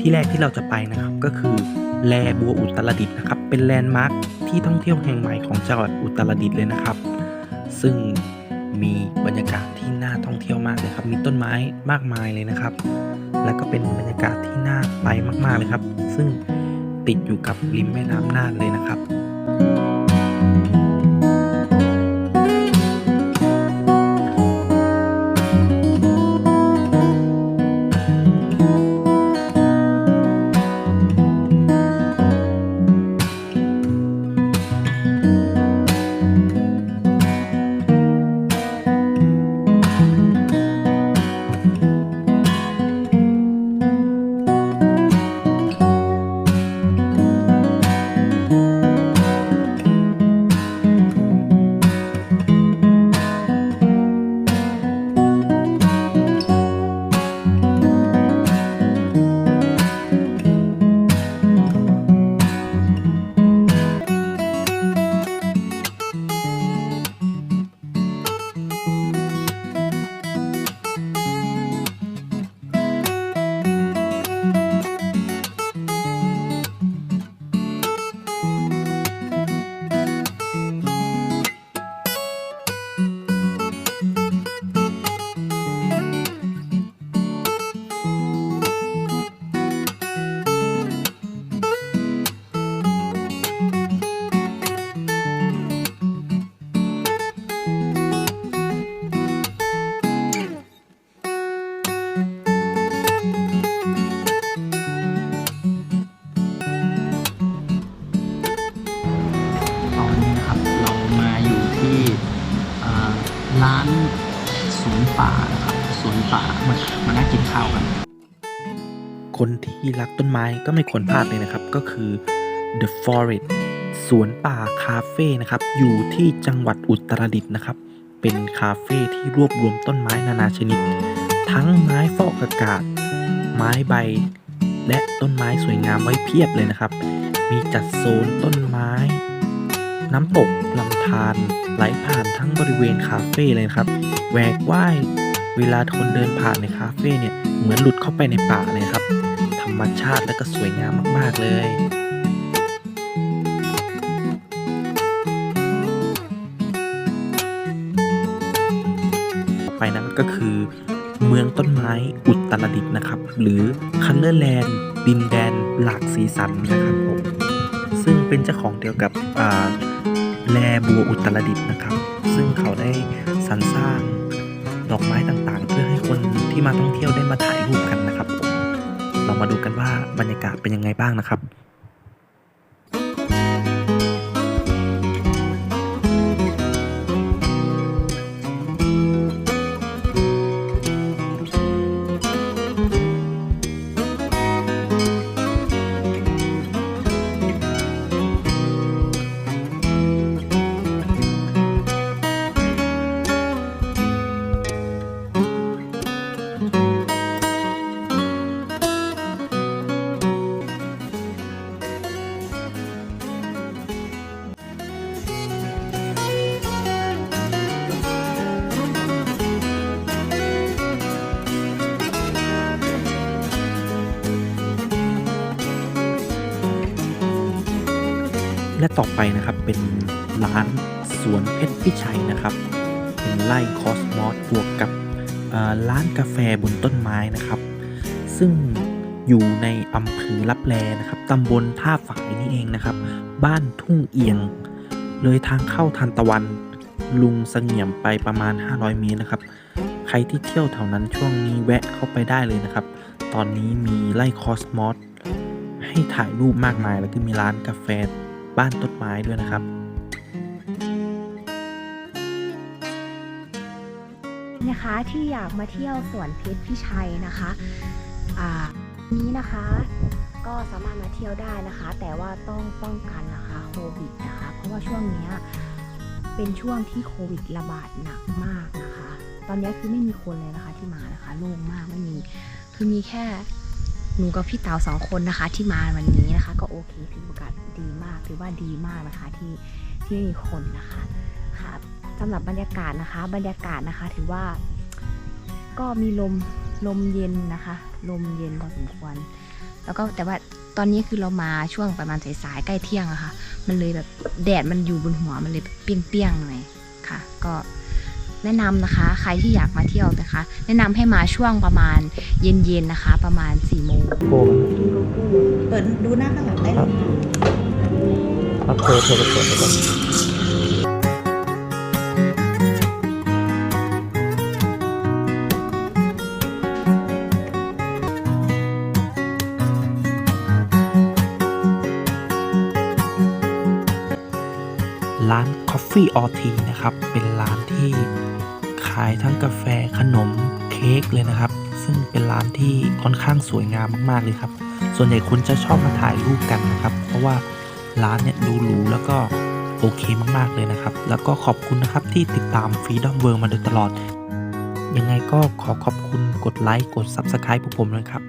ที่แรกที่เราจะไปนะครับก็คือแลบัวอุตรดิตถ์นะครับ เป็นแลนด์มาร์คที่ท่องเที่ยวแห่งใหม่ของจังหวัดอุตรดิตถ์เลยนะครับ ซึ่งมีบรรยากาศที่น่าท่องเที่ยวมากเลยครับ มีต้นไม้มากมายเลยนะครับ แล้วก็เป็นบรรยากาศที่น่าไปมากๆเลยครับ ซึ่งติดอยู่กับริมแม่น้ำน่านเลยนะครับ ป่ามามานั่งกินข้าวกันคนที่รักต้นไม้ก็ไม่ควรพลาดเลยนะครับ ก็คือ The Forest สวนป่าคาเฟ่นะครับ อยู่ที่จังหวัดอุตรดิตถ์นะครับ เป็นคาเฟ่ที่รวบรวมต้นไม้นานาชนิด ทั้งไม้ฟอกอากาศ ไม้ใบ และต้นไม้สวยงามไว้เพียบเลยนะครับ มีจัดโซนต้นไม้ น้ำตกลำธารไหลผ่านทั้งบริเวณคาเฟ่เลยครับแหวกว่าย เวลาคนเดินผ่านในคาเฟ่เนี่ยเหมือนหลุดเข้าไปในป่าเลยครับ ธรรมชาติและก็สวยงามมากๆเลยไปนั้นก็คือเมืองต้นไม้อุตรดิตถ์นะครับ หรือคันเลอร์แลนด์ดินแดนหลากสีสันนะครับผมซึ่งเป็นเจ้าของเดียวกับอ่าแลบัวอุตรดิตถ์นะครับ ซึ่งเขาได้สรรสร้าง ดอกไม้ต่างๆ เพื่อให้คนที่มาท่องเที่ยวได้มาถ่ายรูปกันนะครับ เรามาดูกันว่าบรรยากาศเป็นยังไงบ้างนะครับ และต่อไปนะครับเป็นร้านสวนเพชรพิชัยนะครับ เป็นไร่คอสมอสบวกกับร้านกาแฟบนต้นไม้นะครับ ซึ่งอยู่ในอำเภอลับแลนะครับตำบลท่าฝายนี่เองนะครับ บ้านทุ่งเอียง เลยทางเข้าทันตะวัน ลุงเสงี่ยมไปประมาณ 500 เมตรนะครับ ใครที่เที่ยวแถวนั้นช่วงนี้แวะเข้าไปได้เลยนะครับ ตอนนี้มีไร่คอสมอสให้ถ่ายรูปมากมายแล้วก็มีร้านกาแฟ บ้านต้นไม้ด้วยนะครับ นะคะที่อยากมาเที่ยวสวนเพชรพิชัยนะคะอ่านี้นะคะก็สามารถมาเที่ยวได้นะคะ แต่ว่าต้องป้องกันนะคะโควิดนะคะ เพราะว่าช่วงนี้เป็นช่วงที่โควิดระบาดหนักมากนะคะ ตอนนี้คือไม่มีคนเลยนะคะที่มานะคะโล่งมากไม่มีคือมีแค่ หนูกับพี่เต๋าสองคนนะคะที่มาวันนี้นะคะ ก็โอเคถือโอกาสดีมากถือว่าดีมากนะคะที่ที่มีคนนะคะค่ะสำหรับบรรยากาศนะคะ บรรยากาศนะคะ ถือว่าก็มีลมลมเย็นนะคะ ลมเย็นพอสมควร แล้วก็แต่ว่าตอนนี้คือเรามาช่วงประมาณสายๆใกล้เที่ยงอะค่ะ มันเลยแบบแดดมันอยู่บนหัวมันเลยเปรี้ยงๆหน่อยค่ะ ก็ แนะนำนะคะ ใครที่อยากมาเที่ยวนะคะ แนะนำให้มาช่วงประมาณเย็นๆนะคะ ประมาณ4ี่โมงโก้เปิดดูหน้าข้างหลังได้เลยนะครับเธอเธอไปเปิดไปก่อนร้าน Coffee or Tea นะครับ เป็นร้านที่ขายทั้งกาแฟขนมเค้กเลยนะครับ ซึ่งเป็นร้านที่ค่อนข้างสวยงามมากๆเลยครับ ส่วนใหญ่คนจะชอบมาถ่ายรูปกันนะครับ เพราะว่าร้านเนี่ยดูหรูแล้วก็โอเคมากๆเลยนะครับ แล้วก็ขอบคุณนะครับที่ติดตาม Freedom World มาโดยตลอด ยังไงก็ขอขอบคุณกดไลค์กด Subscribe พวกผมนะครับ